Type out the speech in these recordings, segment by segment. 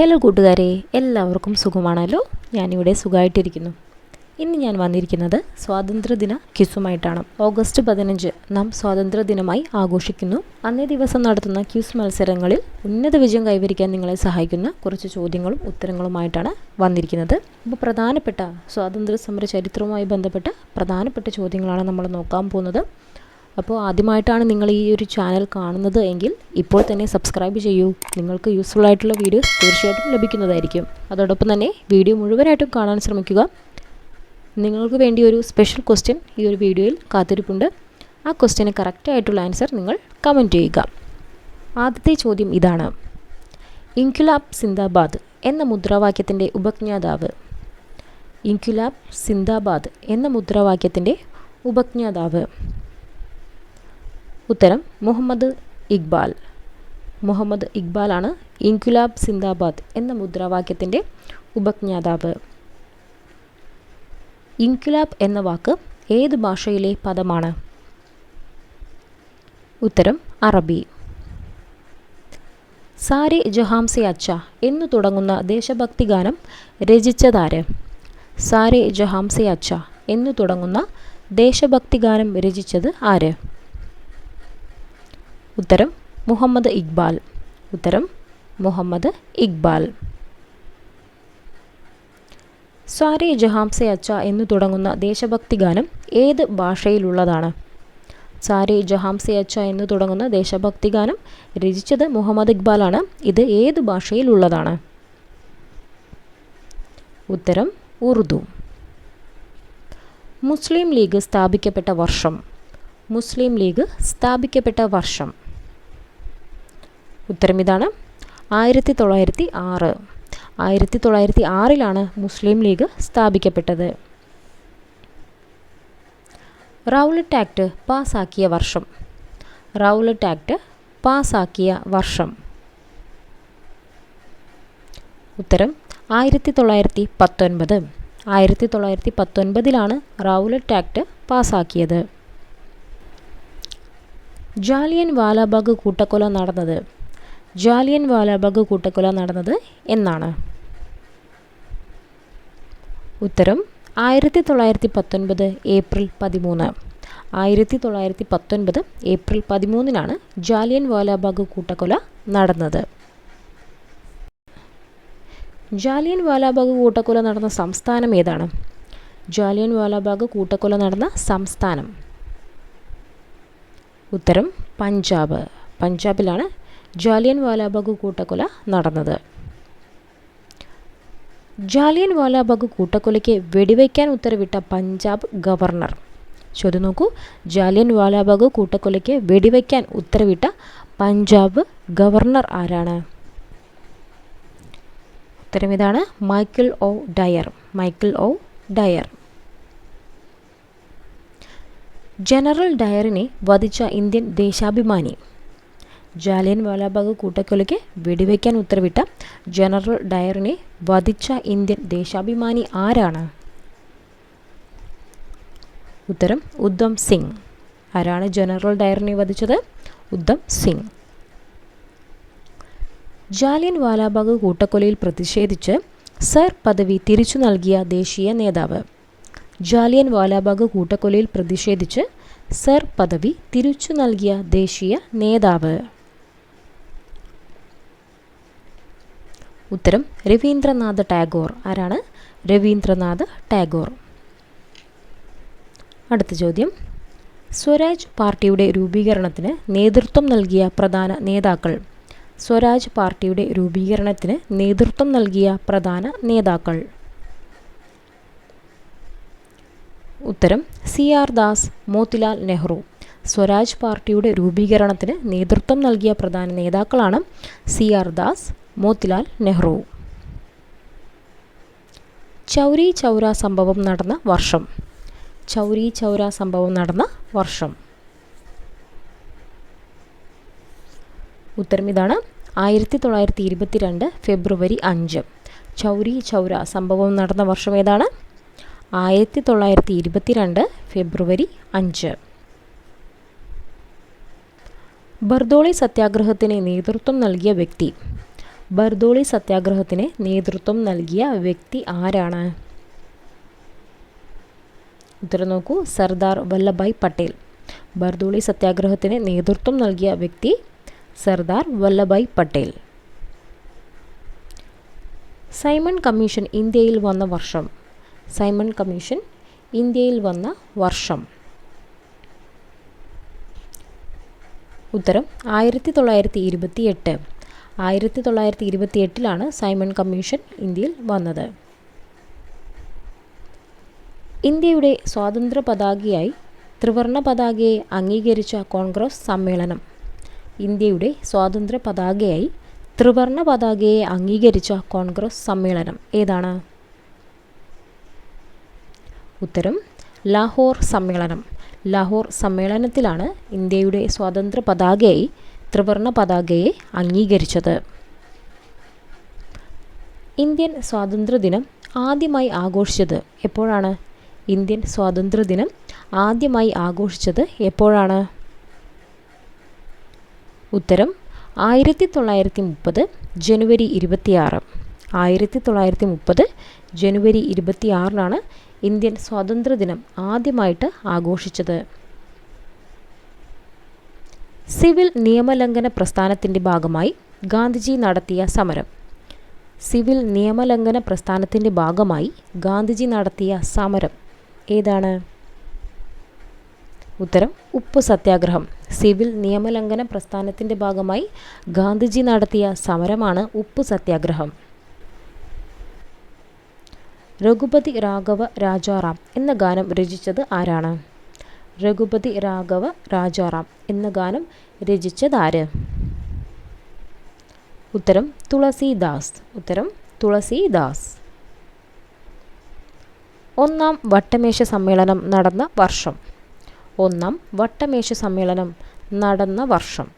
Hello കൂട്ടുകാരെ എല്ലാവർക്കും സുഖമാണല്ലോ? ഞാനിവിടെ സുഖമായിട്ടിരിക്കുന്നു. ഇന്ന് ഞാൻ വന്നിരിക്കുന്നത് സ്വാതന്ത്ര്യദിന ക്യൂസുമായിട്ടാണ് ഓഗസ്റ്റ് പതിനഞ്ച് നാം സ്വാതന്ത്ര്യദിനമായി ആഘോഷിക്കുന്നു. അന്നേ ദിവസം നടത്തുന്ന ക്യൂസ് മത്സരങ്ങളിൽ ഉന്നത വിജയം കൈവരിക്കാൻ നിങ്ങളെ സഹായിക്കുന്ന കുറച്ച് ചോദ്യങ്ങളും ഉത്തരങ്ങളുമായിട്ടാണ് വന്നിരിക്കുന്നത്. അപ്പോൾ പ്രധാനപ്പെട്ട സ്വാതന്ത്ര്യ സമര ചരിത്രവുമായി ബന്ധപ്പെട്ട പ്രധാനപ്പെട്ട ചോദ്യങ്ങളാണ് നമ്മൾ നോക്കാൻ പോകുന്നത്. അപ്പോൾ ആദ്യമായിട്ടാണ് നിങ്ങൾ ഈ ഒരു ചാനൽ കാണുന്നത് എങ്കിൽ ഇപ്പോൾ തന്നെ സബ്സ്ക്രൈബ് ചെയ്യൂ. നിങ്ങൾക്ക് യൂസ്ഫുൾ ആയിട്ടുള്ള വീഡിയോസ് തീർച്ചയായിട്ടും ലഭിക്കുന്നതായിരിക്കും. അതോടൊപ്പം തന്നെ വീഡിയോ മുഴുവനായിട്ടും കാണാൻ ശ്രമിക്കുക. നിങ്ങൾക്ക് വേണ്ടി ഒരു സ്പെഷ്യൽ ക്വസ്റ്റ്യൻ ഈ ഒരു വീഡിയോയിൽ കാത്തിരിപ്പുണ്ട്. ആ ക്വസ്റ്റ്യന് കറക്റ്റായിട്ടുള്ള ആൻസർ നിങ്ങൾ കമന്റ് ചെയ്യുക. ആദ്യത്തെ ചോദ്യം ഇതാണ്. ഇൻക്യുലാബ് സിന്ദാബാദ് എന്ന മുദ്രാവാക്യത്തിന്റെ ഉപജ്ഞാതാവ്. ഇൻക്യുലാബ് സിന്ദാബാദ് എന്ന മുദ്രാവാക്യത്തിന്റെ ഉപജ്ഞാതാവ്. ഉത്തരം മുഹമ്മദ് ഇക്ബാൽ. മുഹമ്മദ് ഇക്ബാലാണ് ഇൻകുലാബ് സിന്ദാബാദ് എന്ന മുദ്രാവാക്യത്തിന്റെ ഉപജ്ഞാതാവ്. ഇൻകുലാബ് എന്ന വാക്ക് ഏത് ഭാഷയിലെ പദമാണ്? ഉത്തരം അറബി. സാരെ ജഹാംസെ അച്ച എന്നു തുടങ്ങുന്ന ദേശഭക്തി ഗാനം രചിച്ചതാര്? സാരെ ജഹാംസെ അച്ച എന്നു തുടങ്ങുന്ന ദേശഭക്തി ഗാനം രചിച്ചത് ആര്? ഉത്തരം മുഹമ്മദ് ഇക്ബാൽ. ഉത്തരം മുഹമ്മദ് ഇക്ബാൽ. സ്വാരെ ജഹാംസെ അച്ച എന്നു തുടങ്ങുന്ന ദേശഭക്തി ഗാനം ഏത് ഭാഷയിലുള്ളതാണ്? സാരെ ജഹാംസെ അച്ച എന്നു തുടങ്ങുന്ന ദേശഭക്തി ഗാനം രചിച്ചത് മുഹമ്മദ് ഇക്ബാലാണ്. ഇത് ഏത് ഭാഷയിലുള്ളതാണ്? ഉത്തരം ഉറുദു. മുസ്ലിം ലീഗ് സ്ഥാപിക്കപ്പെട്ട വർഷം. മുസ്ലിം ലീഗ് സ്ഥാപിക്കപ്പെട്ട വർഷം. ഉത്തരം ഇതാണ്. ആയിരത്തി തൊള്ളായിരത്തി ആറ് ആയിരത്തി തൊള്ളായിരത്തി ആറിലാണ് മുസ്ലിം ലീഗ് സ്ഥാപിക്കപ്പെട്ടത്. റൗലറ്റ് ആക്ട് പാസാക്കിയ വർഷം. റൗലറ്റ് ആക്ട് പാസാക്കിയ വർഷം. ഉത്തരം ആയിരത്തി തൊള്ളായിരത്തി പത്തൊൻപത് ആയിരത്തി തൊള്ളായിരത്തി പത്തൊൻപതിലാണ് റൗലറ്റ് ആക്ട് പാസാക്കിയത്. ജാലിയൻ വാലാബാഗ് കൂട്ടക്കൊല നടന്നത്. ജാലിയൻ വാലാബാഗ് കൂട്ടക്കൊല നടന്നത് എന്നാണ്. ഉത്തരം ആയിരത്തി തൊള്ളായിരത്തി പത്തൊൻപത് ഏപ്രിൽ പതിമൂന്ന്. ആയിരത്തി തൊള്ളായിരത്തി പത്തൊൻപത് ഏപ്രിൽ പതിമൂന്നിനാണ് ജാലിയൻ വാലാബാഗ് കൂട്ടക്കൊല നടന്നത്. ജാലിയൻ വാലാബാഗ് കൂട്ടക്കൊല നടന്ന സംസ്ഥാനം ഏതാണ്? ജാലിയൻ വാലാബാഗ് കൂട്ടക്കൊല നടന്ന സംസ്ഥാനം. ഉത്തരം പഞ്ചാബ്. പഞ്ചാബിലാണ് ജാലിയൻ വാലാബാഗ് കൂട്ടക്കൊല നടന്നത്. ജാലിയൻ വാലാബാഗ് കൂട്ടക്കൊലയ്ക്ക് വെടിവയ്ക്കാൻ ഉത്തരവിട്ട പഞ്ചാബ് ഗവർണർ. ചോദ്യം നോക്കൂ ജാലിയൻ വാലാബാഗ് കൂട്ടക്കൊലയ്ക്ക് വെടിവയ്ക്കാൻ ഉത്തരവിട്ട പഞ്ചാബ് ഗവർണർ ആരാണ്? ഉത്തരം ഇതാണ് Michael O'Dyer. Michael O'Dyer. General ഡയറിനെ വധിച്ച ഇന്ത്യൻ ദേശാഭിമാനി. ജാലിയൻ വാലാബാഗ് കൂട്ടക്കൊലയ്ക്ക് വെടിവയ്ക്കാൻ ഉത്തരവിട്ട ജനറൽ ഡയറിനെ വധിച്ച ഇന്ത്യൻ ദേശാഭിമാനി ആരാണ്? ഉത്തരം ഉദ്ധം സിംഗ്. ആരാണ് ജനറൽ ഡയറിനെ വധിച്ചത്? ഉദ്ധം സിംഗ്. ജാലിയൻ വാലാബാഗ് കൂട്ടക്കൊലയിൽ പ്രതിഷേധിച്ച് സർ പദവി തിരിച്ചു നൽകിയ ദേശീയ നേതാവ്. ജാലിയൻ വാലാബാഗ് കൂട്ടക്കൊലയിൽ പ്രതിഷേധിച്ച് സർ പദവി തിരിച്ചു നൽകിയ ദേശീയ നേതാവ്. ഉത്തരം രവീന്ദ്രനാഥ് ടാഗോർ. ആരാണ്? രവീന്ദ്രനാഥ് ടാഗോർ. അടുത്ത ചോദ്യം. സ്വരാജ് പാർട്ടിയുടെ രൂപീകരണത്തിന് നേതൃത്വം നൽകിയ പ്രധാന നേതാക്കൾ. സ്വരാജ് പാർട്ടിയുടെ രൂപീകരണത്തിന് നേതൃത്വം നൽകിയ പ്രധാന നേതാക്കൾ. ഉത്തരം. C R Das Motilal Nehru. Swaraj പാർട്ടിയുടെ രൂപീകരണത്തിന് നേതൃത്വം നൽകിയ പ്രധാന നേതാക്കളാണ് സി ആർ ദാസ് മോത്തിലാൽ നെഹ്റു. ചൗരി ചൗര സംഭവം നടന്ന വർഷം. ചൗരി ചൗര സംഭവം നടന്ന വർഷം. ഉത്തരം ഇതാണ്. ആയിരത്തി തൊള്ളായിരത്തി ഇരുപത്തിരണ്ട് ഫെബ്രുവരി അഞ്ച്. ചൗരി ചൗര സംഭവം നടന്ന വർഷം ഏതാണ്? ആയിരത്തി തൊള്ളായിരത്തി ഇരുപത്തിരണ്ട് ഫെബ്രുവരി അഞ്ച്. ബർദോളി സത്യാഗ്രഹത്തിന് നേതൃത്വം നൽകിയ വ്യക്തി. ബർദോളി സത്യാഗ്രഹത്തിന് നേതൃത്വം നൽകിയ വ്യക്തി ആരാണ്? ഉത്തരം നോക്കൂ. സർദാർ വല്ലഭായ് പട്ടേൽ. ബർദോളി സത്യാഗ്രഹത്തിന് നേതൃത്വം നൽകിയ വ്യക്തി സർദാർ വല്ലഭായ് പട്ടേൽ. സൈമൺ കമ്മീഷൻ ഇന്ത്യയിൽ വന്ന വർഷം. സൈമൺ കമ്മീഷൻ ഇന്ത്യയിൽ വന്ന വർഷം. ഉത്തരം ആയിരത്തി തൊള്ളായിരത്തി ഇരുപത്തി എട്ട് ആയിരത്തി തൊള്ളായിരത്തി ഇരുപത്തി എട്ടിലാണ് സൈമൺ കമ്മീഷൻ ഇന്ത്യയിൽ വന്നത്. ഇന്ത്യയുടെ സ്വാതന്ത്ര്യ പതാകയായി ത്രിവർണ പതാകയെ അംഗീകരിച്ച കോൺഗ്രസ് സമ്മേളനം. ഇന്ത്യയുടെ സ്വാതന്ത്ര്യ പതാകയായി ത്രിവർണ പതാകയെ അംഗീകരിച്ച കോൺഗ്രസ് സമ്മേളനം ഏതാണ്? ഉത്തരം ലാഹോർ സമ്മേളനം. ലാഹോർ സമ്മേളനത്തിലാണ് ഇന്ത്യയുടെ സ്വാതന്ത്ര്യ പതാകയായി ത്രിവർണ പതാകയെ അംഗീകരിച്ചത്. ഇന്ത്യൻ സ്വാതന്ത്ര്യദിനം ആദ്യമായി ആഘോഷിച്ചത് എപ്പോഴാണ്? ഇന്ത്യൻ സ്വാതന്ത്ര്യദിനം ആദ്യമായി ആഘോഷിച്ചത് എപ്പോഴാണ്? ഉത്തരം ആയിരത്തി തൊള്ളായിരത്തി മുപ്പത് ജനുവരി ഇരുപത്തിയാറ്. ആയിരത്തി തൊള്ളായിരത്തി മുപ്പത് ജനുവരി ഇരുപത്തിയാറിനാണ് ഇന്ത്യൻ സ്വാതന്ത്ര്യദിനം ആദ്യമായിട്ട് ആഘോഷിച്ചത്. സിവിൽ നിയമലംഘന പ്രസ്ഥാനത്തിന്റെ ഭാഗമായി ഗാന്ധിജി നടത്തിയ സമരം. സിവിൽ നിയമലംഘന പ്രസ്ഥാനത്തിന്റെ ഭാഗമായി ഗാന്ധിജി നടത്തിയ സമരം. ഏതാണ്? ഉത്തരം ഉപ്പ് സത്യാഗ്രഹം. സിവിൽ നിയമലംഘന പ്രസ്ഥാനത്തിന്റെ ഭാഗമായി ഗാന്ധിജി നടത്തിയ സമരമാണ് ഉപ്പ് സത്യാഗ്രഹം. രഘുപതി രാഘവ രാജാറാം എന്ന ഗാനം രചിച്ചത് ആരാണ്? രഘുപതി രാഘവ രാജാറാം എന്ന ഗാനം രചിച്ചതാര്? ഉത്തരം തുളസീദാസ്. ഉത്തരം തുളസീദാസ്. ഒന്നാം വട്ടമേശ സമ്മേളനം നടന്ന വർഷം. ഒന്നാം വട്ടമേശ സമ്മേളനം നടന്ന വർഷം.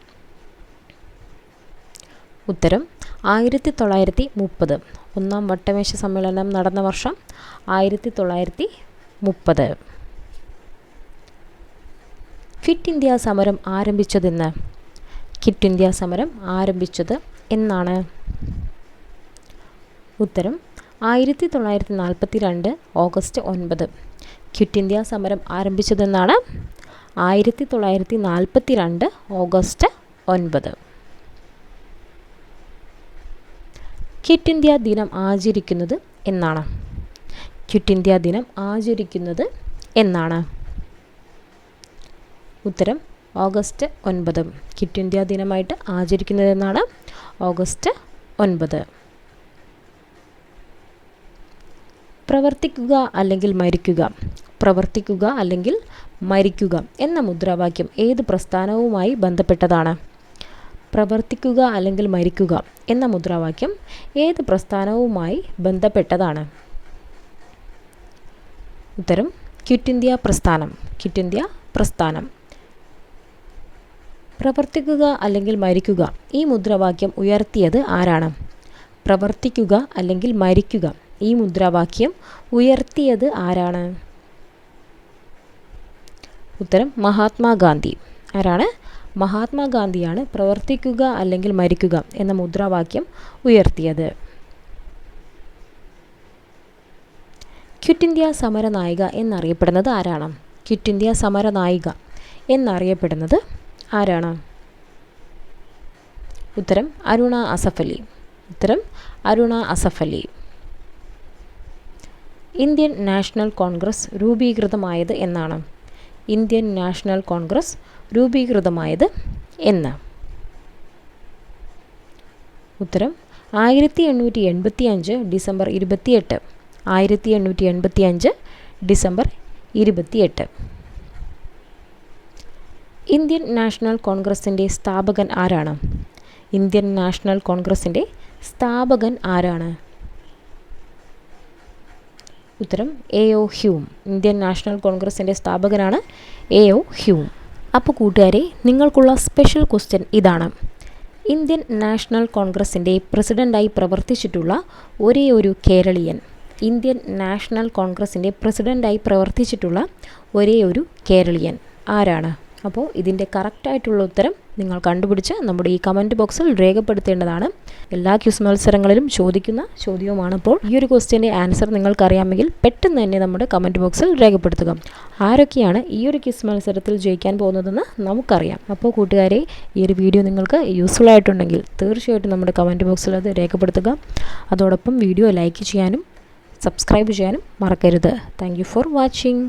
ഉത്തരം ആയിരത്തി തൊള്ളായിരത്തി മുപ്പത് ഒന്നാം വട്ടമേശ സമ്മേളനം നടന്ന വർഷം ആയിരത്തി തൊള്ളായിരത്തി മുപ്പത് ക്വിറ്റ് ഇന്ത്യ സമരം ആരംഭിച്ചതെന്ന് ക്വിറ്റ് ഇന്ത്യ സമരം ആരംഭിച്ചത് എന്നാണ്. ഉത്തരം ആയിരത്തി തൊള്ളായിരത്തി നാൽപ്പത്തി രണ്ട് ഓഗസ്റ്റ് ഒൻപത്. ക്വിറ്റ് ഇന്ത്യ സമരം ആരംഭിച്ചതെന്നാണ് ആയിരത്തി തൊള്ളായിരത്തി നാൽപ്പത്തി രണ്ട് ഓഗസ്റ്റ് ഒൻപത്. ക്വിറ്റ് ഇന്ത്യ ദിനം ആചരിക്കുന്നത് എന്നാണ്. ക്വിറ്റ് ഇന്ത്യ ദിനം ആചരിക്കുന്നത് എന്നാണ്. ഉത്തരം ഓഗസ്റ്റ് ഒൻപത്. കിറ്റ് ഇന്ത്യ ദിനമായിട്ട് ആചരിക്കുന്നതെന്നാണ് ഓഗസ്റ്റ് ഒൻപത്. പ്രവർത്തിക്കുക അല്ലെങ്കിൽ മരിക്കുക. പ്രവർത്തിക്കുക അല്ലെങ്കിൽ മരിക്കുക എന്ന മുദ്രാവാക്യം ഏത് പ്രസ്ഥാനവുമായി ബന്ധപ്പെട്ടതാണ്? പ്രവർത്തിക്കുക അല്ലെങ്കിൽ മരിക്കുക എന്ന മുദ്രാവാക്യം ഏത് പ്രസ്ഥാനവുമായി ബന്ധപ്പെട്ടതാണ്? ഉത്തരം ക്വിറ്റ് ഇന്ത്യ പ്രസ്ഥാനം. ക്വിറ്റ് ഇന്ത്യ പ്രസ്ഥാനം. പ്രവർത്തിക്കുക അല്ലെങ്കിൽ മരിക്കുക. ഈ മുദ്രാവാക്യം ഉയർത്തിയത് ആരാണ്? പ്രവർത്തിക്കുക അല്ലെങ്കിൽ മരിക്കുക. ഈ മുദ്രാവാക്യം ഉയർത്തിയത് ആരാണ്? ഉത്തരം മഹാത്മാഗാന്ധി. ആരാണ്? മഹാത്മാഗാന്ധിയാണ് പ്രവർത്തിക്കുക അല്ലെങ്കിൽ മരിക്കുക എന്ന മുദ്രാവാക്യം ഉയർത്തിയത്. ക്വിറ്റ് ഇന്ത്യ സമര നായിക എന്നറിയപ്പെടുന്നത് ആരാണ്? ക്വിറ്റ് ഇന്ത്യ സമര നായിക എന്നറിയപ്പെടുന്നത് ആരാണ്? ഉത്തരം അരുണ അസഫലി ഉത്തരം Aruna Asaf Ali Indian national Congress രൂപീകൃതമായത് എന്നാണ്. ഇന്ത്യൻ നാഷണൽ കോൺഗ്രസ് രൂപീകൃതമായത് എന്ന്. ഉത്തരം ആയിരത്തി എണ്ണൂറ്റി എൺപത്തി അഞ്ച് ഡിസംബർ ഇരുപത്തിയെട്ട്. ആയിരത്തി എണ്ണൂറ്റി എൺപത്തി അഞ്ച് ഡിസംബർ ഇരുപത്തിയെട്ട്. ഇന്ത്യൻ നാഷണൽ കോൺഗ്രസിന്റെ സ്ഥാപകൻ ആരാണ്? ഇന്ത്യൻ നാഷണൽ കോൺഗ്രസിന്റെ സ്ഥാപകൻ ആരാണ്? ഉത്തരം A O Hume. Indian national കോൺഗ്രസിന്റെ സ്ഥാപകനാണ് എ ഒ ഹ്യൂം. അപ്പോൾ കൂട്ടുകാരെ നിങ്ങൾക്കുള്ള സ്പെഷ്യൽ ക്വസ്റ്റ്യൻ ഇതാണ്. ഇന്ത്യൻ നാഷണൽ കോൺഗ്രസിന്റെ പ്രസിഡന്റായി പ്രവർത്തിച്ചിട്ടുള്ള ഒരേ ഒരു കേരളീയൻ ഇന്ത്യൻ നാഷണൽ കോൺഗ്രസിന്റെ പ്രസിഡന്റായി പ്രവർത്തിച്ചിട്ടുള്ള ഒരേ ഒരു കേരളീയൻ ആരാണ്? അപ്പോൾ ഇതിന്റെ കറക്റ്റായിട്ടുള്ള ഉത്തരം നിങ്ങൾ കണ്ടുപിടിച്ച് നമ്മുടെ ഈ കമന്റ് ബോക്സിൽ രേഖപ്പെടുത്തേണ്ടതാണ്. എല്ലാ ക്യൂസ് മത്സരങ്ങളിലും ചോദിക്കുന്ന ചോദ്യവുമാണ് അപ്പോൾ ഈ ഒരു ക്വസ്റ്റ്യന്റെ ആൻസർ നിങ്ങൾക്കറിയാമെങ്കിൽ പെട്ടെന്ന് തന്നെ നമ്മുടെ കമന്റ് ബോക്സിൽ രേഖപ്പെടുത്തുക. ആരൊക്കെയാണ് ഈ ഒരു ക്യൂസ് മത്സരത്തിൽ ജയിക്കാൻ പോകുന്നതെന്ന് നമുക്കറിയാം. അപ്പോൾ കൂട്ടുകാരെ ഈ ഒരു വീഡിയോ നിങ്ങൾക്ക് യൂസ്ഫുൾ ആയിട്ടുണ്ടെങ്കിൽ തീർച്ചയായിട്ടും നമ്മുടെ കമന്റ് ബോക്സിൽ അത് രേഖപ്പെടുത്തുക. അതോടൊപ്പം വീഡിയോ ലൈക്ക് ചെയ്യാനും സബ്സ്ക്രൈബ് ചെയ്യാനും മറക്കരുത്. Thank for watching